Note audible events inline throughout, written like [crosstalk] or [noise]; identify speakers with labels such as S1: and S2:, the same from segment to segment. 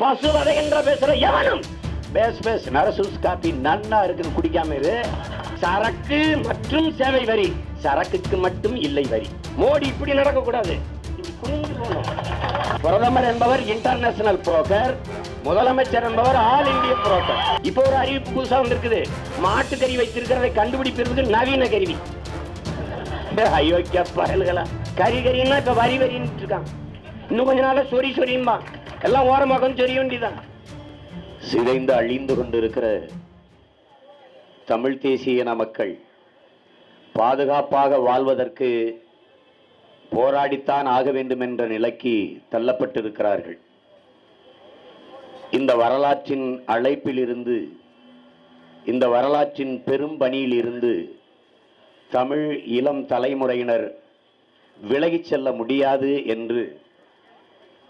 S1: பசுவதை என்ற பேசுற எவனும்? பேஸ் பேஸ் நரசூஸ் காப்பி நன்னா இருக்குது குடிக்காம இரு. சரக்கு மற்றும் சேவை வரி. சரக்குக்கு மட்டும் இல்லை வரி. மோடி இப்படி நடக்க கூடாது பிரதமர் என்பவர் இன்டர்நேஷனல் புரோக்கர் முதலமைச்சர் என்பவர் ஆல் இந்திய புரோக்கர் இப்போ ஒரு அறிவிப்பு புதுசா வந்திருக்குது. மாட்டுக்கறி வைத்திருக்கிறதை கண்டுபிடிப்பதற்கு நவீன கருவி. அயோக்கிய பயல்களா கறி கறின்னா இப்ப வரி வரின்னு இருக்கான் இன்னும் கொஞ்ச நாள சொறி சொரியும்பான் எல்லாம் ஓரமாக சொரிய வேண்டிதான் சிதைந்து அழிந்து கொண்டிருக்கிற தமிழ் தேசிய இன மக்கள் பாதுகாப்பாக வாழ்வதற்கு போராடித்தான் ஆக வேண்டும் என்ற நிலைக்கு தள்ளப்பட்டிருக்கிறார்கள். இந்த வரலாற்றின் அழைப்பிலிருந்து இந்த வரலாற்றின் பெரும் பணியிலிருந்து தமிழ் இளம் தலைமுறையினர் விலகிச் செல்ல முடியாது என்று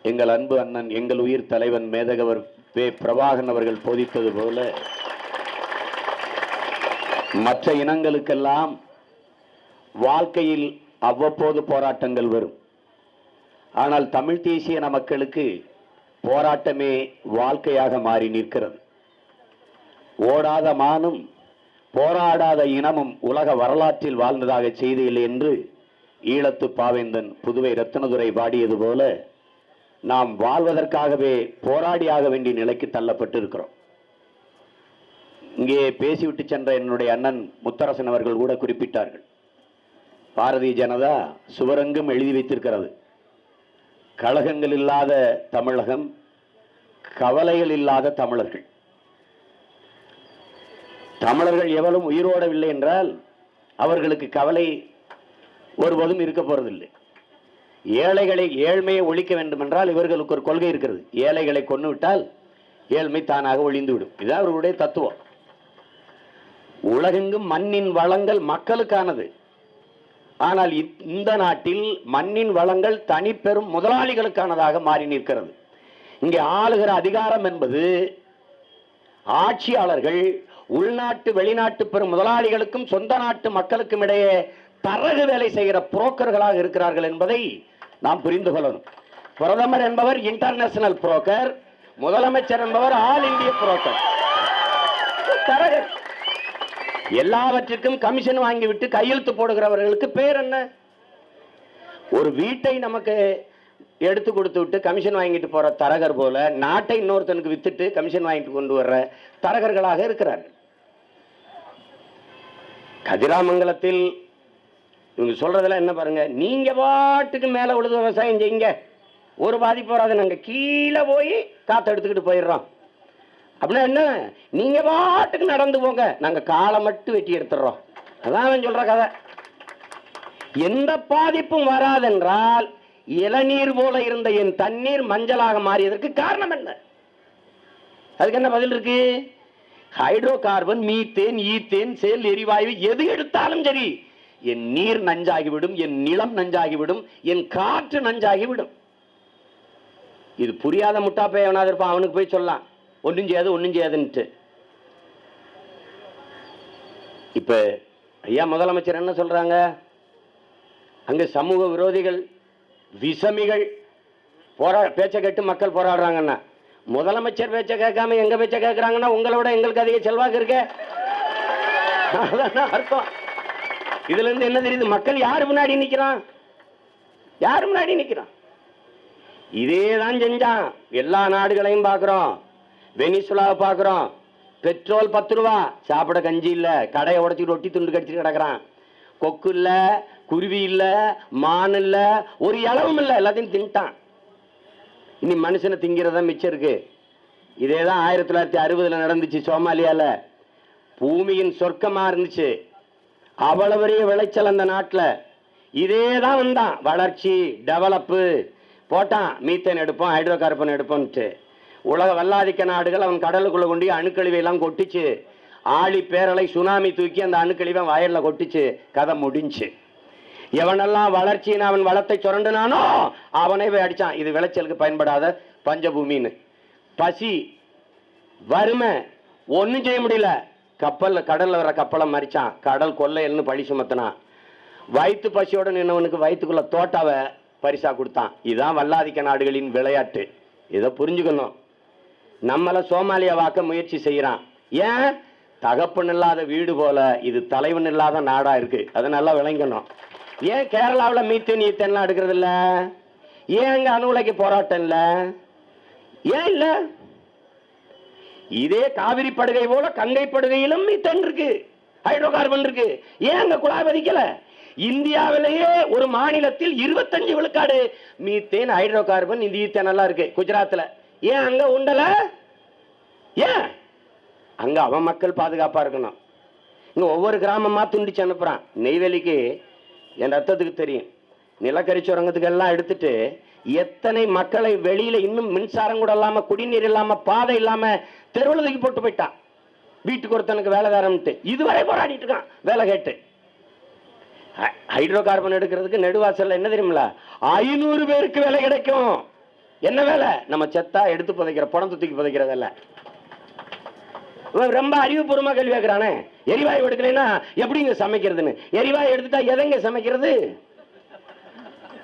S1: எங்கள் அன்பு அண்ணன் எங்கள் உயிர் தலைவன் மேதகவர் பே பிரபாகரன் அவர்கள் போதித்தது போல மற்ற இனங்களுக்கெல்லாம் வாழ்க்கையில் அவ்வப்போது போராட்டங்கள் வரும். ஆனால் தமிழ் தேசிய மக்களுக்கு போராட்டமே வாழ்க்கையாக மாறி நிற்கிறது. ஓடாத மானும் போராடாத இனமும் உலக வரலாற்றில் வாழ்ந்ததாக செய்தியில்லை என்று ஈழத்து பாவேந்தன் புதுவை ரத்னதுரை பாடியது போல நாம் வாழ்வதற்காகவே போராடியாக வேண்டிய நிலைக்கு தள்ளப்பட்டு இருக்கிறோம் இங்கே பேசிவிட்டு சென்ற என்னுடைய அண்ணன் முத்தரசன் அவர்கள் கூட குறிப்பிட்டார்கள். பாரதிய ஜனதா சுவரங்கம் எழுதி வைத்திருக்கிறது. கழகங்கள் இல்லாத தமிழகம் கவலைகள் இல்லாத தமிழர்கள். தமிழர்கள் எவரும் உயிரோடவில்லை என்றால் அவர்களுக்கு கவலை ஒருபோதும் இருக்க போறதில்லை. ஏழைகளை ஏழ்மையை ஒழிக்க வேண்டும் என்றால் இவர்களுக்கு ஒரு கொள்கை இருக்கிறது. ஏழைகளை கொண்டு விட்டால் ஏழ்மை தானாக ஒழிந்துவிடும். இதுதான் அவர்களுடைய தத்துவம். உலகெங்கும் மண்ணின் வளங்கள் மக்களுக்கானது. ஆனால் இந்த நாட்டில் மண்ணின் வளங்கள் தனிப்பெரும் முதலாளிகளுக்கானதாக மாறி நிற்கிறது. இங்கே ஆளுகிற அதிகாரம் என்பது ஆட்சியாளர்கள் உள்நாட்டு வெளிநாட்டு பெரும் முதலாளிகளுக்கும் சொந்த நாட்டு மக்களுக்கும் இடையே தரகு வேலை செய்கிற புரோக்கர்களாக இருக்கிறார்கள் என்பதை நாம் புரிந்து கொள்ளணும். பிரதமர் என்பவர் இன்டர்நேஷனல் புரோக்கர் முதலமைச்சர் என்பவர் ஆல் இந்திய புரோக்கர் தரகர் எல்லாவற்றிற்கும் கமிஷன் வாங்கிவிட்டு கையெழுத்து போடுகிறவர்களுக்கு பேர் என்ன? ஒரு வீட்டை நமக்கு எடுத்து கொடுத்து விட்டு கமிஷன் வாங்கிட்டு போற தரகர் போல நாட்டை இன்னொருத்தனுக்கு வித்துட்டு கமிஷன் வாங்கிட்டு கொண்டு வர்ற தரகர்களாக இருக்கிறார்கள். கதிராமங்கலத்தில் இவங்க சொல்றதெல்லாம் என்ன பாருங்க? நீங்க பாட்டுக்கு மேல உழுது விவசாயம் செய்யுங்க. ஒரு பாதிப்பு வராது. நாங்க கீழே போய் காத்து எடுத்துக்கிட்டு போயிடுறோம். அப்படின்னா என்ன? நீங்க பாட்டுக்கு நடந்து போங்க. நாங்க காலை மட்டும் வெட்டி எடுத்துடுறோம். அதான் அவன் சொல்ற கதை. எந்த பாதிப்பும் வராதென்றால் இளநீர் போல இருந்த என் தண்ணீர் மஞ்சளாக மாறியதற்கு காரணம் என்ன? அதுக்கு என்ன பதில் இருக்கு? Hydro carbon methane ethane shale எரிவாயு எது எடுத்தாலும் சரி. என் நீர் நஞ்சாகிவிடும் என் நிலம் நஞ்சாகிவிடும் என் காற்று நஞ்சாகிவிடும். இது புரியாத முட்டா பேவனாக இருப்பான் அவனுக்கு போய் சொல்லலாம் ஒன்றும் செய்யாது ஒன்றும் செய்யாதுன்ட்டு. இப்ப ஐயா முதலமைச்சர் என்ன சொல்றாங்க? அங்க சமூக விரோதிகள் விஷமிகள் போரா பேச்சை கேட்டு மக்கள் போராடுறாங்கன்னா முதலமைச்சர் பேச்சை கேட்காம எங்க பேச்சை கேட்கறாங்கன்னா உங்களோட எங்களுக்கு அதிக செல்வாக்கு இருக்க. அதான் அர்த்தம். இதுல இருந்து என்ன தெரியுது? மக்கள் யாரு முன்னாடி நிக்கிறான் யாரு முன்னாடி நிக்கிறான் இதே தான் செஞ்சான். எல்லா நாடுகளையும் பார்க்குறோம். வெனிசுலாவை பார்க்குறோம். பெட்ரோல் பத்து ரூபா. சாப்பிட கஞ்சி இல்லை. கடையை உடச்சிட்டு ஒட்டி துண்டு கடிச்சிட்டு கிடக்குறான். கொக்கு இல்லை குருவி இல்லை மான் இல்லை ஒரு இளவும் இல்லை. எல்லாத்தையும் தின்ட்டான். இனி மனுஷனை திங்கிறதா மிச்சம் இருக்கு. இதே தான் ஆயிரத்தி தொள்ளாயிரத்தி அறுபதுல நடந்துச்சு சோமாலியால. பூமியின் சொர்க்கமா இருந்துச்சு. அவ்வளவு பெரிய விளைச்சல் அந்த நாட்டில். இதே தான் வந்தான். வளர்ச்சி டெவலப்பு போட்டான். மீத்தேன் எடுப்போம் ஹைட்ரோ கார்பன் எடுப்போம்ட்டு உலக வல்லாதிக்க நாடுகள் அவன் கடலுக்குள்ளே கொண்டு அணுக்கழிவையெல்லாம் கொட்டிச்சு. ஆழி பேரலை சுனாமி தூக்கி அந்த அணுக்கழிவை வயலில் கொட்டிச்சு. கதை முடிஞ்சு. எவனெல்லாம் வளர்ச்சின்னு அவன் வளத்தை சுரண்டுனானோ அவனை போய் இது விளைச்சலுக்கு பயன்படாத பஞ்சபூமின்னு. பசி வறுமை ஒன்றும் செய்ய முடியல. கப்பலில் கடலில் வர கப்பலை மறிச்சான். கடல் கொள்ளையல்னு பழி சுமத்தினான் வயிற்று பசியோட நின்னவனுக்கு வயிற்றுக்குள்ளே தோட்டாவை பரிசாக கொடுத்தான். இதுதான் வல்லாதிக்க நாடுகளின் விளையாட்டு. இதை புரிஞ்சுக்கணும். நம்மளை சோமாலியா வாக்க முயற்சி செய்கிறான் ஏன்? தகப்பன் இல்லாத வீடு போல இது தலைவன் இல்லாத நாடாக இருக்குது அதை நல்லா விளங்கணும். ஏன் கேரளாவில் மீத்து ஈத்தேன்லாம் எடுக்கிறது இல்லை ஏன் அங்கே அணு உலைக்கு போராட்டம் இல்லை? ஏன் இல்லை? இதே காவிரி படுகை போல கங்கை படுகையிலும் மீத்தன் இருக்கு. ஹைட்ரோ கார்பன் இருக்கு. ஏன் அங்க குழாய் பதிக்கல இந்தியாவிலேயே ஒரு மாநிலத்தில் இருபத்தஞ்சு விழுக்காடு மீத்தேன் ஹைட்ரோ கார்பன் இந்த ஈத்தேன் எல்லாம் இருக்கு குஜராத்ல. ஏன் அங்க உண்டல? ஏன்? அங்க அவன் மக்கள் பாதுகாப்பா இருக்கணும். இங்க ஒவ்வொரு கிராமமா துண்டிச்சு அனுப்புறான். நெய்வேலிக்கு என் ரத்தத்துக்கு தெரியும். நிலக்கரி சுரங்கத்துக்கு எல்லாம் எடுத்துட்டு எத்தனை மக்களை வெளியில இன்னும் மின்சாரம் கூட இல்லாம குடிநீர் இல்லாம பாதை இல்லாம தெருவில் தூக்கி போட்டு போயிட்டான். வீட்டுக்கு ஒருத்தனுக்கு வேலை தரம்ட்டு இதுவரை போராடிட்டு இருக்கான் வேலை கேட்டு. ஹைட்ரோ கார்பன் எடுக்கிறதுக்கு நெடுவாசல்ல என்ன தெரியுமில ஐநூறு பேருக்கு வேலை கிடைக்கும். என்ன வேலை? நம்ம செத்தா எடுத்து புதைக்கிற பணம் தூக்கி புதைக்கிற ரொம்ப அறிவுபூர்வமா கேள்வி கேட்கிறானே. எரிவாயு எடுக்கலைன்னா எப்படிங்க சமைக்கிறதுன்னு? எரிவாயு எடுத்துட்டா எதைங்க சமைக்கிறது?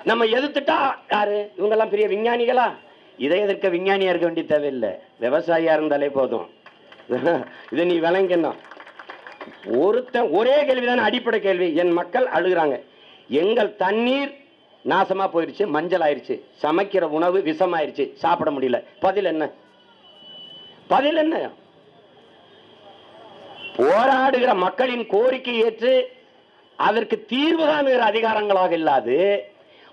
S1: நம்ம எதிர்த்துட்டா யாரு? இவங்கெல்லாம் பெரிய விஞ்ஞானிகளா? இதை எதிர்க்க விஞ்ஞானியா இருக்க வேண்டிய தேவையில்லை. விவசாயியா இருந்தாலே போதும். [laughs] இதை நீ விளங்கணும். ஒருத்தன் ஒரே கேள்விதானே அடிப்படை கேள்வி. என் மக்கள் அழுகுறாங்க. எங்கள் தண்ணீர் நாசமா போயிருச்சு மஞ்சள் ஆயிருச்சு. சமைக்கிற உணவு விஷமாயிருச்சு. சாப்பிட முடியல. பதில் என்ன? பதில் என்ன? போராடுகிற மக்களின் கோரிக்கை ஏற்று அதற்கு தீர்வு காணுகிற அதிகாரங்களாக இல்லாது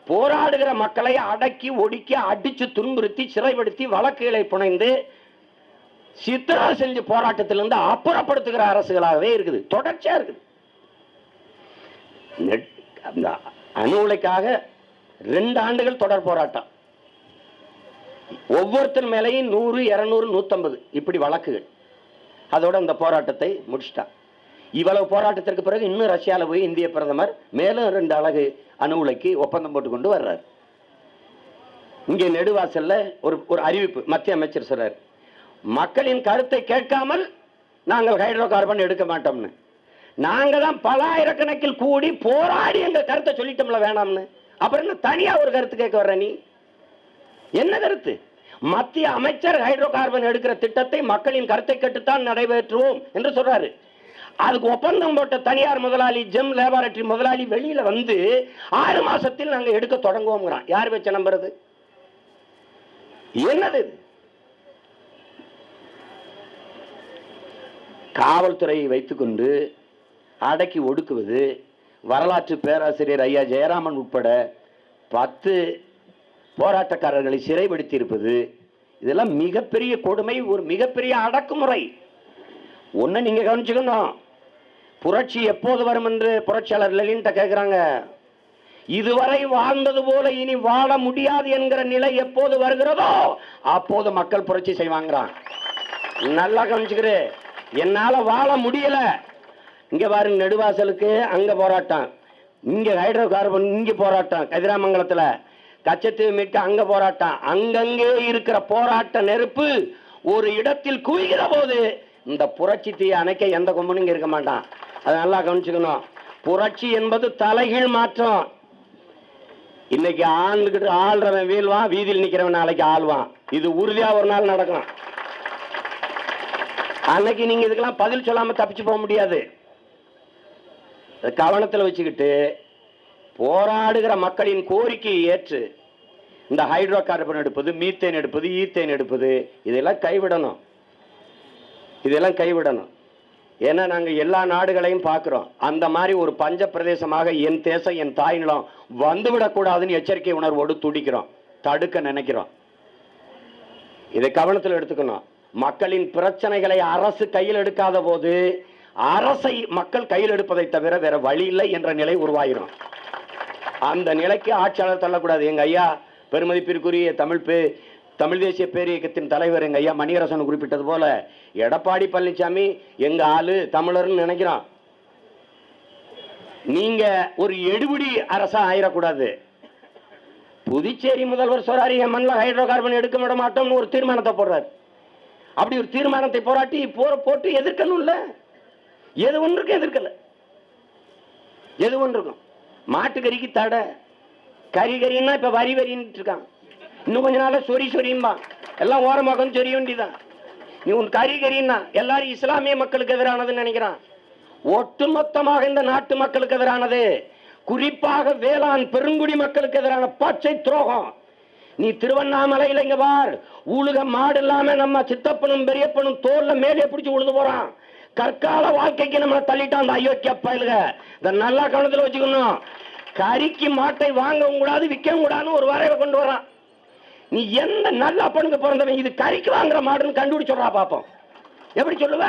S1: போராடுகிற மக்களை அடக்கி ஒடுக்கி அடிச்சு துன்புறுத்தி சிறைப்படுத்தி வழக்குகளை புனைந்து சித்திரா செஞ்சு போராட்டத்திலிருந்து அப்புறப்படுத்துகிற அரசுகளாகவே இருக்குது. தொடர்ச்சியா இருக்குது. நெட்- அந்த அணு உலைக்காக ரெண்டு ஆண்டுகள் தொடர் போராட்டம். ஒவ்வொருத்தர் மேலேயும் நூறு இருநூறு நூற்றம்பது இப்படி வழக்குகள். அதோட அந்த போராட்டத்தை முடிச்சிட்டான். இவ்வளவு போராட்டத்திற்கு பிறகு இன்னும் ரஷ்யாவில் போய் இந்திய பிரதமர் மேலும் ரெண்டு அழகு அணு உலைக்கு ஒப்பந்தம் போட்டு கொண்டு வர்றார். இங்கே நெடுவாசல்ல ஒரு ஒரு அறிவிப்பு மத்திய அமைச்சர் சொல்றார். மக்களின் கருத்தை கேட்காமல் நாங்கள் ஹைட்ரோ கார்பன் எடுக்க மாட்டோம்னு. நாங்க தான் பல ஆயிரக்கணக்கில் கூடி போராடி எங்க கருத்தை சொல்லிட்டோம்ல வேணாம்னு. அப்புறம் என்ன தனியா ஒரு கருத்து கேட்க வர்ற நீ? என்ன கருத்து? மத்திய அமைச்சர் ஹைட்ரோ கார்பன் எடுக்கிற திட்டத்தை மக்களின் கருத்தை கேட்டுத்தான் நடைபெற்றுவோம் என்று சொல்றாரு. அதுக்கு ஒப்பந்தம் போட்ட தனியார் முதலாளி ஜெம் லேபாரட்டரி முதலாளி வெளியில வந்து ஆறு மாசத்தில் நாங்க எடுக்க தொடங்குவோங்கிறான் யார் வச்ச நம்புறது என்னது இது? காவல்துறையை வைத்துக்கொண்டு அடக்கி ஒடுக்குவது வரலாற்று பேராசிரியர் ஐயா ஜெயராமன் உட்பட பத்து போராட்டக்காரர்களை சிறைப்படுத்தி இருப்பது இதெல்லாம் மிகப்பெரிய கொடுமை ஒரு மிகப்பெரிய அடக்குமுறை. ஒன்று நீங்கள் கவனிச்சுக்கணும். புரட்சி எப்போது வரும் என்று புரட்சியாளர் லெலின்ட்ட கேட்கிறாங்க இதுவரை வாழ்ந்தது போல இனி வாழ முடியாது என்கிற நிலை எப்போது வருகிறதோ அப்போது மக்கள் புரட்சி செய்வாங்கிறான். நல்லா கவனிச்சுக்கிறு. என்னால வாழ முடியல. இங்க பாருங்க நெடுவாசலுக்கு அங்க போராட்டம். இங்க ஹைட்ரோ கார்பன் இங்க போராட்டம் கதிராமங்கலத்துல. கச்சத்தீவு மீட்க அங்க போராட்டம். அங்கங்கே இருக்கிற போராட்ட நெருப்பு ஒரு இடத்தில் குவிகிற போது இந்த புரட்சி தீயை அணைக்க எந்த கொம்பனும் இருக்க மாட்டான். அதை நல்லா கவனிச்சுக்கணும். புரட்சி என்பது தலைகீழ் மாற்றம். இன்னைக்கு ஆண்டுகிட்டு ஆள்றவன் வீழ்வான் வீதியில் நிக்கிறவன் நாளைக்கு ஆள்வான். இது உறுதியா ஒரு நாள் நடக்கும். அன்னைக்கு நீங்க இதுக்கெல்லாம் பதில் சொல்லாம தப்பிச்சு போக முடியாது. கவனத்தில் வச்சுக்கிட்டு போராடுகிற மக்களின் கோரிக்கையை ஏற்று இந்த ஹைட்ரோ கார்பன் எடுப்பது மீத்தேன் எடுப்பது ஈத்தேன் எடுப்பது இதெல்லாம் கைவிடணும். இதெல்லாம் கைவிடணும். ஏன்னா நாங்கள் எல்லா நாடுகளையும் பார்க்குறோம். அந்த மாதிரி ஒரு பஞ்ச பிரதேசமாக என் தேசம் என் தாய் நிலம் வந்துவிடக்கூடாதுன்னு எச்சரிக்கை உணர்வோடு துடிக்கிறோம். தடுக்க நினைக்கிறோம். இதை கவனத்தில் எடுத்துக்கணும். மக்களின் பிரச்சனைகளை அரசு கையில் எடுக்காத போது அரசை மக்கள் கையில் எடுப்பதை தவிர வேற வழி இல்லை என்ற நிலை உருவாகிடும் அந்த நிலைக்கு ஆட்சியாளர் தள்ளக்கூடாது. எங்க ஐயா பெருமதிப்பிற்குரிய தமிழ் தமிழ் தேசிய பேரியக்கத்தின் தலைவர் எங்கள் ஐயா மணியரசன் குறிப்பிட்டது போல எடப்பாடி பழனிசாமி எங்கள் ஆளு தமிழர்னு நினைக்கிறான். நீங்க ஒரு எடுபடி அரசா ஆயிடக்கூடாது புதுச்சேரி முதல்வர் சொல்றாரு என் மண்ணில் ஹைட்ரோ கார்பன் எடுக்க விட மாட்டோம்னு ஒரு தீர்மானத்தை போடுறாரு. அப்படி ஒரு தீர்மானத்தை போராட்டி போற போட்டு எதிர்க்கணும் இல்லை? எது ஒன்றுக்கும் எதிர்க்கல. எது ஒன்று இருக்கும் மாட்டுக்கறிக்கு தடை. கறி கறின்னா இப்போ வரி வரின்ட்டு இருக்கான். இன்னும் கொஞ்ச நாள் சொறி சொரியும்பா எல்லாம் ஓரமாக சொரிய வேண்டிதான். நீ உன் கறி கறின்னா எல்லாரும் இஸ்லாமிய மக்களுக்கு எதிரானதுன்னு நினைக்கிறான். ஒட்டுமொத்தமாக இந்த நாட்டு மக்களுக்கு எதிரானது. குறிப்பாக வேளாண் பெருங்குடி மக்களுக்கு எதிரான பச்சை துரோகம். நீ திருவண்ணாமலையில இங்க பார். உழுக மாடு இல்லாம நம்ம சித்தப்பனும் பெரியப்பனும் தோல்ல மேலே பிடிச்சி உழுது போறான். கற்கால வாழ்க்கைக்கு நம்மளை தள்ளிட்டான் அந்த அயோக்கிய பயலுக இதை நல்லா கவனத்தில் வச்சுக்கணும். கறிக்கு மாட்டை வாங்கவும் கூடாது விற்கவும் கூடாதுன்னு ஒரு வரைவை கொண்டு வரான். நீ எந்த நல்ல அப்பனுக்கு பிறந்தவன் இது கறிக்கு வாங்குற மாடுன்னு கண்டுபிடிச்சுடுறா பாப்போம். எப்படி சொல்லுவ?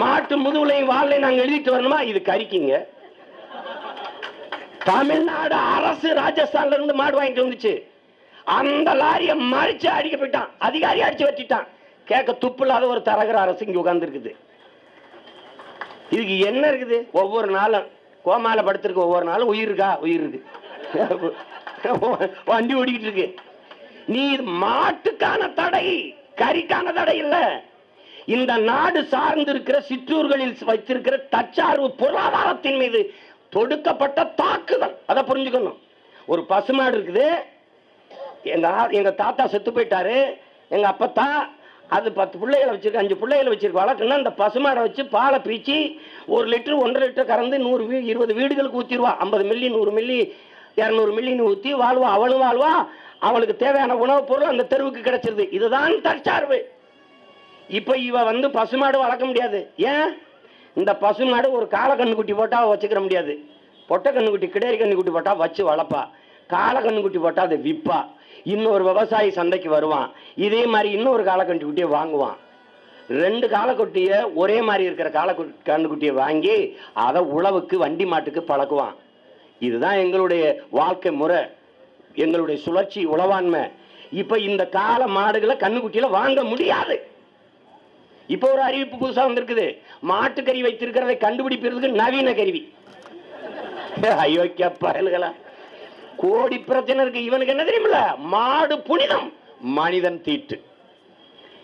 S1: மாட்டு முதுகுலையும் வாழையும் நாங்க எழுதிட்டு வரணுமா? இது கறிக்குங்க. தமிழ்நாடு அரசு ராஜஸ்தான்ல இருந்து மாடு வாங்கிட்டு வந்துச்சு. அந்த லாரியை மறிச்சு அடிக்க போயிட்டான். அதிகாரி அடிச்சு வச்சுட்டான் கேட்க துப்பு இல்லாத ஒரு தரகர அரசு இங்க உட்கார்ந்து இருக்குது இதுக்கு என்ன இருக்குது? ஒவ்வொரு நாளும் கோமால படுத்திருக்கு ஒவ்வொரு நாளும் உயிர் இருக்கா? உயிர் இருக்கு. [laughs] வண்டி ஓடிக்கிட்டு இருக்கு. நீ இது மாட்டுக்கான தடை கறிக்கான தடை இல்ல. இந்த நாடு சார்ந்து இருக்கிற சிற்றூர்களில் வைத்திருக்கிற தற்சார்பு பொருளாதாரத்தின் மீது தொடுக்கப்பட்ட தாக்குதல். அதை புரிஞ்சுக்கணும். ஒரு பசுமாடு இருக்குது. எங்க எங்க தாத்தா செத்து போயிட்டாரு. எங்க அப்பத்தா அது பத்து பிள்ளைகளை வச்சிருக்கு அஞ்சு பிள்ளைகளை வச்சிருக்கு. வளர்க்குன்னா அந்த பசுமாடை வச்சு பாலை பீச்சி ஒரு லிட்டர் ஒன்றரை லிட்டர் கறந்து நூறு வீ இருபது வீடுகளுக்கு ஊற்றிடுவா ஐம்பது மில்லி நூறு மில்லி இரநூறு மில்லின்னு ஊற்றி வாழ்வா அவளும் வாழ்வா. அவளுக்கு தேவையான உணவுப் பொருள் அந்த தெருவுக்கு கிடைச்சிருது. இதுதான் தற்சார்பு. இப்போ இவ வந்து பசுமாடு வளர்க்க முடியாது. ஏன்? இந்த பசுமாடு ஒரு கால கண்ணுக்குட்டி போட்டா வச்சுக்கிற முடியாது. பொட்டை கண்ணுக்குட்டி கிடேரி கண்ணுக்குட்டி போட்டா வச்சு வளர்ப்பா கால கண்ணுக்குட்டி போட்டா அதை விற்பா இன்னொரு விவசாயி சந்தைக்கு வருவான். இதே மாதிரி இன்னொரு கால கண்ணுக்குட்டியை வாங்குவான். ரெண்டு காலக்குட்டியை ஒரே மாதிரி இருக்கிற கால கண்ணுக்குட்டியை வாங்கி அதை உழவுக்கு வண்டி மாட்டுக்கு பழக்குவான். இதுதான் எங்களுடைய வாழ்க்கை முறை. எங்களுடைய சுழற்சி உளவாண்மை. இப்ப இந்த கால மாடுகளை கண்ணுக்குட்டியில வாங்க முடியாது. இப்போ ஒரு அறிவிப்பு புதுசா வந்திருக்குது. மாட்டுக்கறி வைத்திருக்கிறதை கண்டுபிடிப்பதற்கு நவீன கருவி. அயோக்கிய பயல்களா. கோடி பிரச்சனை இருக்கு. இவனுக்கு என்ன தெரியுமில்ல? மாடு புனிதம் மனிதன் தீட்டு.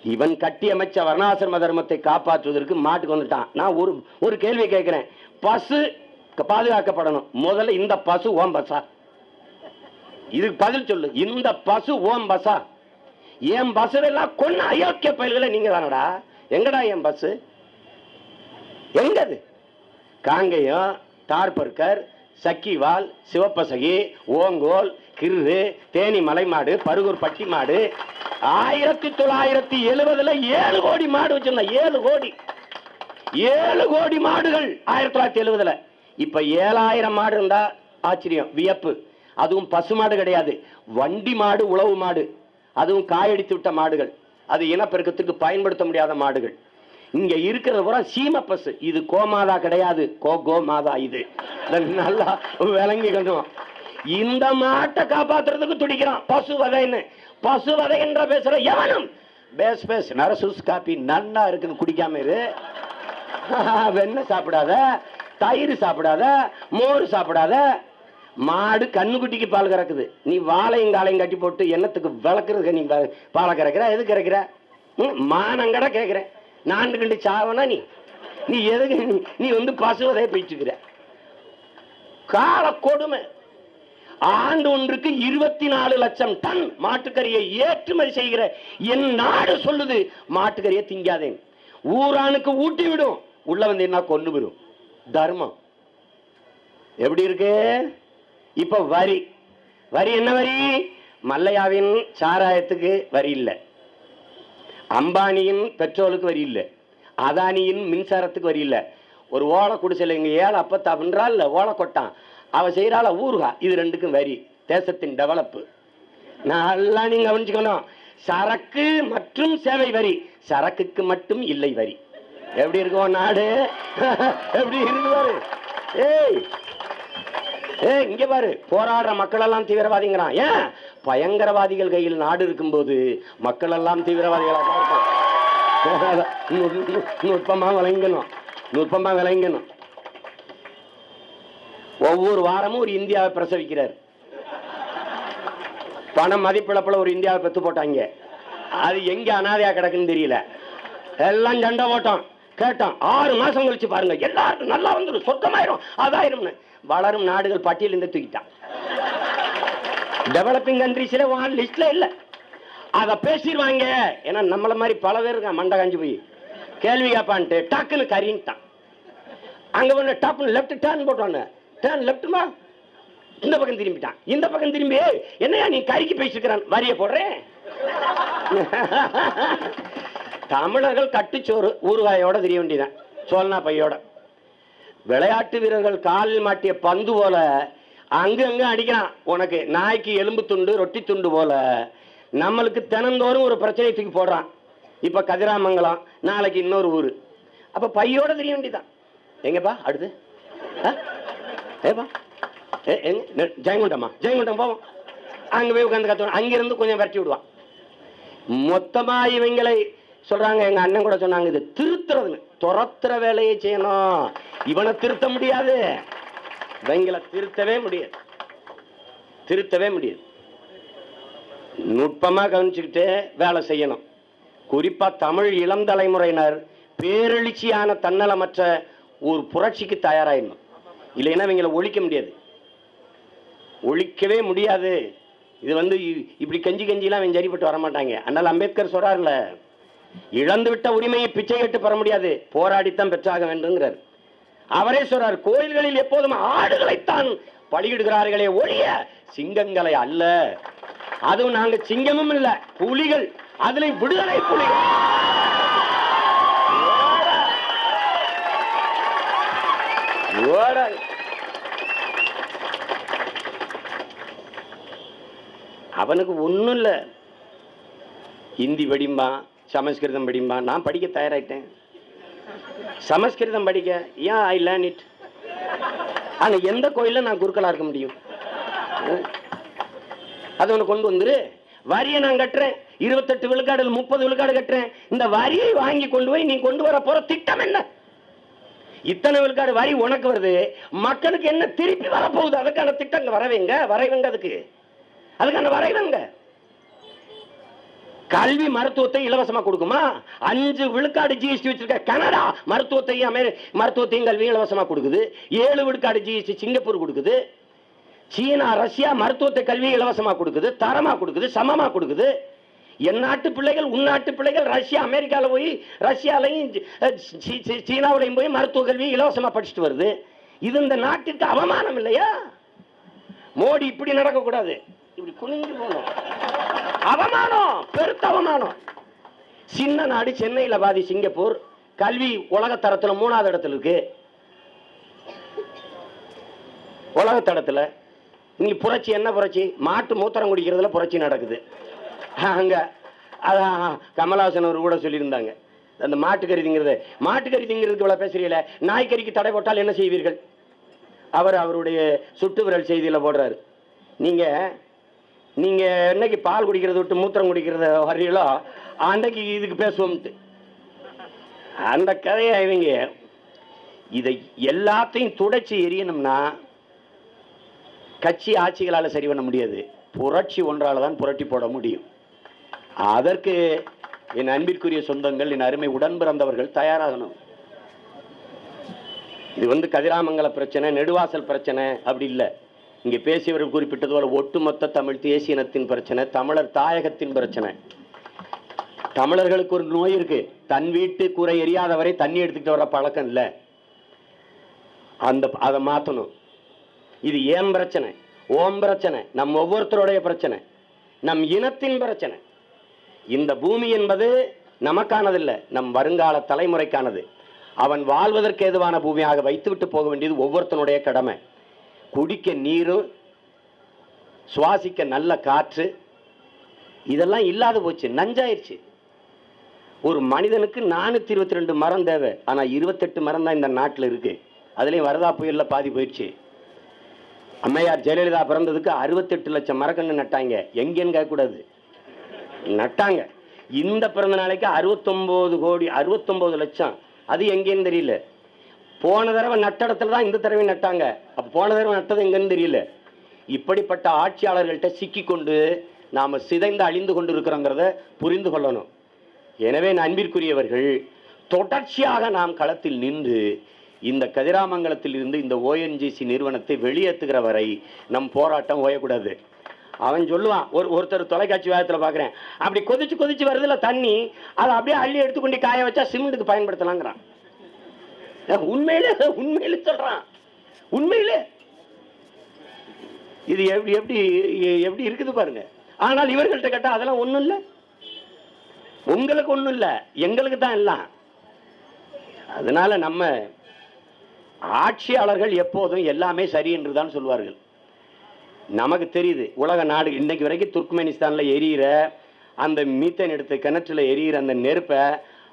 S1: இவன் கட்டி அமைச்ச வர்ணாசிரம தர்மத்தை காப்பாற்றுவதற்கு மாட்டுக்கு வந்துட்டான். நான் ஒரு ஒரு கேள்வி கேட்கிறேன். பசு பாதுகாக்கப்படணும். முதல்ல இந்த பசு ஓம் பசா. இதுக்கு பதில் சொல்லு. இந்த பசு ஓம் பசா. என் பசுவெல்லாம் கொன்ன அயோக்கிய பயில்களை நீங்க தானடா? எங்கடா என் பஸ்ஸு எங்கது? காங்கேயம் தார்பர்கர் சக்கிவால் சிவப்பசகி ஓங்கோல் கிரு தேனி மலைமாடு பருகூர் பட்டி மாடு. ஆயிரத்தி தொள்ளாயிரத்தி எழுபதுல ஏழு கோடி மாடு வச்சிருந்தேன் ஏழு கோடி. ஏழு கோடி மாடுகள் ஆயிரத்தி தொள்ளாயிரத்தி எழுபதுல. இப்ப ஏழாயிரம் மாடு இருந்தா ஆச்சரியம் வியப்பு. அதுவும் பசு மாடு கிடையாது. வண்டி மாடு உழவு மாடு. அதுவும் காயடித்து விட்ட மாடுகள். அது இனப்பெருக்கத்துக்கு பயன்படுத்த முடியாத மாடுகள். இங்க இருக்கிறது பூரா சீம பசு. இது கோமாதா கிடையாது. கோ கோ மாதா இது. நல்லா விளங்கிக்கணும் இந்த மாட்டை காப்பாத்துறதுக்கு துடிக்கிறான். பசு வதைன்னு பசு வதை என்ற பேசுற எவனும்? பேஸ் பேஸ் நரசூஸ் காப்பி நன்னா இருக்குன்னு குடிக்காம இரு. [laughs] வெண்ணெய் சாப்பிடாத. தயிர் சாப்பிடாத. மோர் சாப்பிடாத. மாடு கண்ணுக்குட்டிக்கு பால் கறக்குது. நீ வாழையும் காலையும் கட்டி போட்டு என்னத்துக்கு விளக்குறதுக்கு நீ பா- பாலை கறக்கிற? எது கறக்கிற? ம், மானங்கட கேட்குறேன் நான்கு கண்டு சாவனா நீ. நீ எதுக்கு நீ- வந்து பசுவதை போயிட்டுருக்கிற. கால கொடுமை. ஆண்டு ஒன்றுக்கு இருபத்தி நாலு லட்சம் டன் மாட்டுக்கறியை ஏற்றுமதி செய்கிற என் நாடு சொல்லுது. மாட்டுக்கறியை திங்காதேன் ஊரானுக்கு ஊட்டி விடும். உள்ள வந்து என்ன கொண்டு வரும் தர்மம். எப்படி இருக்கு? இப்ப வரி. வரி என்ன வரி? மல்லையாவின் சாராயத்துக்கு வரி இல்லை. அம்பானியின் பெட்ரோலுக்கு வரி இல்லை. அதானியின் மின்சாரத்துக்கு வரி இல்லை. ஒரு ஓலை குடிசையில் இங்கே ஏழை அப்பத்தா அப்படின்றால் இல்லை ஓலை கொட்டான். அவள் செய்கிறாள் ஊருகா இது ரெண்டுக்கும் வரி. தேசத்தின் டெவலப்பு நல்லா நீங்கள் கவனிச்சுக்கணும். சரக்கு மற்றும் சேவை வரி. சரக்குக்கு மட்டும் இல்லை வரி. எப்படி இருக்கும் நாடு? [laughs] எப்படி இருந்தாரு ஏய் ஏ இங்க பாரு. போராடுற மக்கள் எல்லாம் தீவிரவாதிங்கிறான் ஏன் பயங்கரவாதிகள் கையில் நாடு இருக்கும்போது மக்கள் எல்லாம் தீவிரவாதிகளாக இருப்பான் நுட்பமா விளங்கணும் நுட்பமா விளங்கணும் ஒவ்வொரு வாரமும் ஒரு இந்தியாவை பிரசவிக்கிறார். பணம் மதிப்பிழப்பில் ஒரு இந்தியாவை பெற்று போட்டாங்க. அது எங்க அனாதையா கிடக்குன்னு தெரியல. எல்லாம் சண்டை போட்டோம். கேட்டான். ஆறு மாசம் கழிச்சு பாருங்க. எல்லாருக்கும் நல்லா வந்துடும் சொத்தமாயிரும் அதாயிரும்னு. வளரும் நாடுகள் பட்டியல் இருந்து தூக்கிட்டான் டெவலப்பிங் கண்ட்ரிஸ்ல வான் லிஸ்ட்ல இல்ல. அதை பேசிடுவாங்க ஏன்னா நம்மள மாதிரி பல பேர் இருக்கான் மண்டை காஞ்சி போய். கேள்வி கேட்பான்ட்டு டக்குன்னு கறின்ட்டான் அங்க ஒன்று டப்புன்னு லெஃப்ட் டேர்ன் போட்டோன்னு. டேர்ன் லெஃப்ட்டுமா இந்த பக்கம் திரும்பிட்டான். இந்த பக்கம் திரும்பி என்னையா நீ கறிக்கு பேசிருக்கிறான் வரிய போடுறேன்? [laughs] தமிழர்கள் கட்டுச்சோறு ஊறுகாயோட தெரிய வேண்டியதான் சோழனா பையோட. விளையாட்டு வீரர்கள் காலில் மாட்டிய பந்து போல அங்கங்க அங்க அடிக்கிறான். உனக்கு நாய்க்கு எலும்பு துண்டு ரொட்டி துண்டு போல நம்மளுக்கு தினந்தோறும் ஒரு பிரச்சனை தூக்கி போடுறான். இப்ப கதிராமங்கலம் நாளைக்கு இன்னொரு ஊர். அப்ப பையோட தெரிய வேண்டியதான் எங்கப்பா அடுத்து? ஆ? ஏப்பா? ஏ எங்க? நெ- போவோம். அங்க போய் உட்காந்து கத்துவோம். அங்கிருந்து கொஞ்சம் விரட்டி விடுவான். மொத்தமா இவங்களை சொல்றாங்க எங்க அண்ணன் கூட சொன்னாங்க இது திருத்துறதுன்னு. துரத்துற வேலையை செய்யணும். இவனை திருத்த முடியாது. இவங்களை திருத்தவே முடியாது. திருத்தவே முடியாது. நுட்பமா கவனிச்சுக்கிட்டு வேலை செய்யணும். குறிப்பா தமிழ் இளம் தலைமுறையினர் பேரெழுச்சியான தன்னலமற்ற ஒரு புரட்சிக்கு தயாராயிடணும். இல்லைன்னா இவங்களை ஒழிக்க முடியாது. ஒழிக்கவே முடியாது. இது வந்து இப்படி கஞ்சி கஞ்சிலாம் அவன் சரிப்பட்டு வர மாட்டாங்க அம்பேத்கர் சொல்றாருல இழந்து விட்ட உரிமையை பிச்சை கட்டு பெற முடியாது. போராடித்தான் பெற்றாக வேண்டுங்கிறார் அவரே சொல்றார் கோயில்களில் எப்போதும் ஆடுகளைத்தான் பலியிடுகிறார்களே ஒழிய சிங்கங்களை அல்ல. அதுவும் நாங்க சிங்கமும் இல்ல புலிகள். அதுல விடுதலை புலிகள். அவனுக்கு ஒண்ணும் இல்ல. இந்தி வெடிம்பான் சமஸ்கிருதம் படிம்பா நான் படிக்க தயாராகிட்டேன் சமஸ்கிருதம் படிக்க? ஏன் ஐ லேர்ன் இட் ஆனால் எந்த கோயிலில் நான் குருக்களா இருக்க முடியும்? அது ஒன்று கொண்டு வந்துரு. வரியை நான் கட்டுறேன். இருபத்தெட்டு விழுக்காடு முப்பது விழுக்காடு கட்டுறேன். இந்த வரியை வாங்கி கொண்டு போய் நீ கொண்டு வர போற திட்டம் என்ன? இத்தனை விழுக்காடு வரி உனக்கு வருது. மக்களுக்கு என்ன திருப்பி வரப்போகுது? அதுக்கான திட்டங்கள் வரவேங்க வரைவங்க அதுக்கு. அதுக்கான வரைவங்க. கல்வி மருத்துவத்தை இலவசமா கொடுக்குமா? அஞ்சு விழுக்காடு ஜிஎஸ்டி வச்சிருக்க கனடா மருத்துவத்தையும் அமெரி மருத்துவத்தையும் கல்வியும் இலவசமா கொடுக்குது. ஏழு விழுக்காடு ஜிஎஸ்டி சிங்கப்பூர் கொடுக்குது. சீனா ரஷ்யா மருத்துவத்தை கல்வி இலவசமா கொடுக்குது. தரமா கொடுக்குது. சமமா கொடுக்குது. என் நாட்டு பிள்ளைகள் உள்நாட்டு பிள்ளைகள் ரஷ்யா அமெரிக்காவில் போய் ரஷ்யாலையும் சீனாவிலையும் போய் மருத்துவ கல்வி இலவசமா படிச்சுட்டு வருது. இது இந்த நாட்டிற்கு அவமானம் இல்லையா? மோடி இப்படி நடக்கக்கூடாது. இப்படி குனிஞ்சு போகணும். அவமானம் பெருத்த அவமானம். சின்ன நாடு சென்னையில் பாதி சிங்கப்பூர் கல்வி உலக மூணாவது இடத்துல இருக்கு. உலக தடத்துல புரட்சி என்ன புரட்சி? மாட்டு மூத்திரம் குடிக்கிறதுல புரட்சி நடக்குது. அங்க அதான் கமலஹாசன் அவர் கூட சொல்லியிருந்தாங்க. அந்த மாட்டுக்கறி திங்கிறது மாட்டுக்கறி திங்கிறதுக்கு இவ்வளவு பேசுறீங்களே? நாய்க்கறிக்கு தடை போட்டால் என்ன செய்வீர்கள்? அவர் அவருடைய சுட்டு விரல் செய்தியில் போடுறாரு. நீங்கள் நீங்க என்னைக்கு பால் குடிக்கிறத விட்டு மூத்திரம் குடிக்கிறத வரீங்களோ அன்னைக்கு இதுக்கு பேசுவோம்ட்டு அந்த கதையை இவங்க? இதை எல்லாத்தையும் துடைச்சி எரியணும்னா கட்சி ஆட்சிகளால் சரி பண்ண முடியாது. புரட்சி ஒன்றால் தான் புரட்டி போட முடியும். அதற்கு என் அன்பிற்குரிய சொந்தங்கள் என் அருமை உடன் பிறந்தவர்கள் தயாராகணும். இது வந்து கதிராமங்கல பிரச்சனை நெடுவாசல் பிரச்சனை அப்படி இல்லை. இங்கே பேசியவர்கள் குறிப்பிட்டது போல ஒட்டுமொத்த தமிழ் தேசிய இனத்தின் பிரச்சனை தமிழர் தாயகத்தின் பிரச்சனை. தமிழர்களுக்கு ஒரு நோய் இருக்கு. தன் வீட்டு குறை எரியாதவரை தண்ணி எடுத்துக்கிட்டு வர பழக்கம் இல்லை. அந்த அதை மாற்றணும் இது ஏன் பிரச்சனை? ஓம் பிரச்சனை. நம் ஒவ்வொருத்தருடைய பிரச்சனை. நம் இனத்தின் பிரச்சனை. இந்த பூமி என்பது நமக்கானதில்லை நம் வருங்கால தலைமுறைக்கானது. அவன் வாழ்வதற்கு ஏதுவான பூமியாக வைத்துவிட்டு போக வேண்டியது ஒவ்வொருத்தனுடைய கடமை. குடிக்க நீரும் சுவாசிக்க நல்ல காற்று இதெல்லாம் இல்லாத போச்சு நஞ்சாயிருச்சு. ஒரு மனிதனுக்கு நானூற்றி இருபத்தி ரெண்டு மரம் தேவை ஆனால் இருபத்தெட்டு மரம் தான் இந்த நாட்டில் இருக்கு. அதுலேயும் வரதா புயலில் பாதி போயிடுச்சு. அம்மையார் ஜெயலலிதா பிறந்ததுக்கு அறுபத்தெட்டு லட்சம் மரக்கன்று நட்டாங்க. எங்கேன்னு கேட்கக்கூடாது. நட்டாங்க. இந்த பிறந்த நாளைக்கு அறுபத்தொம்போது கோடி அறுபத்தொம்போது லட்சம். அது எங்கேன்னு தெரியல. போன தடவை நட்ட இடத்துல தான் இந்த தடவை நட்டாங்க. அப்போ போன தடவை நட்டது எங்கன்னு தெரியல. இப்படிப்பட்ட ஆட்சியாளர்கள்ட்ட சிக்கிக்கொண்டு நாம் சிதைந்து அழிந்து கொண்டு இருக்கிறோங்கிறத புரிந்து கொள்ளணும். எனவே அன்பிற்குரியவர்கள் தொடர்ச்சியாக நாம் களத்தில் நின்று இந்த கதிராமங்கலத்தில் இருந்து இந்த ஓஎன்ஜிசி நிறுவனத்தை வெளியேற்றுகிற வரை நம் போராட்டம் ஓயக்கூடாது. அவன் சொல்லுவான் ஒரு ஒருத்தர் தொலைக்காட்சி வேகத்தில் பார்க்குறேன் அப்படி கொதிச்சு கொதிச்சு வருதுல தண்ணி அதை அப்படியே அள்ளி எடுத்துக்கொண்டு காய வச்சா சிமெண்ட்டுக்கு பயன்படுத்தலாங்கிறான். உண்மையிலே உண்மையிலே சொல்றான். உண்மையிலே. இது எப்படி எப்படி எப்படி இருக்குது பாருங்க. ஆனால் இவர்கள்ட்ட கேட்டா அதெல்லாம் ஒண்ணும் இல்லை. உங்களுக்கு ஒண்ணும் இல்லை. எங்களுக்கு தான் எல்லாம். அதனால நம்ம ஆட்சியாளர்கள் எப்போதும் எல்லாமே சரி என்று தான் சொல்வார்கள். நமக்கு தெரியுது உலக நாடு இன்னைக்கு வரைக்கும் துர்க்மெனிஸ்தான்ல எரியிற அந்த மீத்தேன் எடுத்து கிணற்றுல எரியிற அந்த நெருப்பை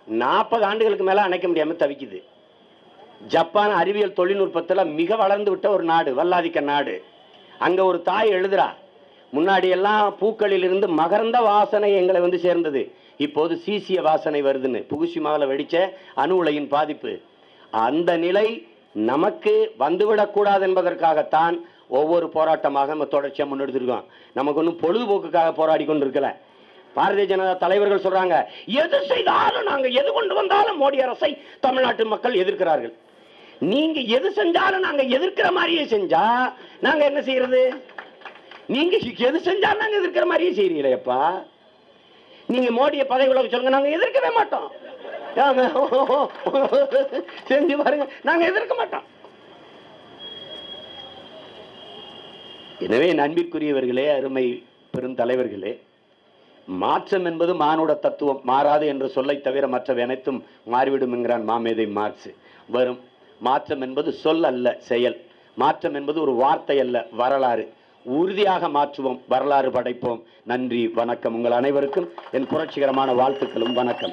S1: நாற்பது ஆண்டுகளுக்கு மேல அணைக்க முடியாம தவிக்குது. ஜப்பான் அறிவியல் தொழில்நுட்பத்தில் மிக வளர்ந்து விட்ட ஒரு நாடு வல்லாதிக்க நாடு. அங்கே ஒரு தாய் எழுதுறா முன்னாடி எல்லாம் பூக்களிலிருந்து மகர்ந்த வாசனை எங்களை வந்து சேர்ந்தது. இப்போது சீசிய வாசனை வருதுன்னு. புகுசிமாவில் வெடித்த அணு உலையின் பாதிப்பு. அந்த நிலை நமக்கு வந்துவிடக்கூடாது என்பதற்காகத்தான் ஒவ்வொரு போராட்டமாக நம்ம தொடர்ச்சியாக முன்னெடுத்துருக்கோம். நமக்கு ஒன்றும் பொழுதுபோக்குக்காக போராடி கொண்டு இருக்கல பாரதிய ஜனதா தலைவர்கள் சொல்றாங்க எது செய்தாலும் நாங்க எது கொண்டு வந்தாலும் மோடி அரசை தமிழ்நாட்டு மக்கள் எதிர்க்கிறார்கள். நீங்க எது செஞ்சாலும் நாங்க எதிர்க்கிற மாதிரியே செஞ்சா நாங்க என்ன செய்யறது? நீங்க எது செஞ்சாலும் நாங்க எதிர்க்கிற மாதிரியே செய்யறீங்களேப்பா நீங்க மோடியை பதவி விலக சொல்லுங்க நாங்க எதிர்க்கவே மாட்டோம். செஞ்சு பாருங்க நாங்க எதிர்க்க மாட்டோம். எனவே நண்பிற்குரியவர்களே அருமை பெருந்தலைவர்களே மாற்றம் என்பது மானுட தத்துவம் மாறாது என்று சொல்லை தவிர மற்றவை அனைத்தும் மாறிவிடும் என்கிறான் மாமேதை மார்க்ஸ். வரும் மாற்றம் என்பது சொல் அல்ல செயல். மாற்றம் என்பது ஒரு வார்த்தை அல்ல வரலாறு. உறுதியாக மாற்றுவோம் வரலாறு படைப்போம். நன்றி வணக்கம். உங்கள் அனைவருக்கும் என் புரட்சிகரமான வாழ்த்துக்களும் வணக்கம்.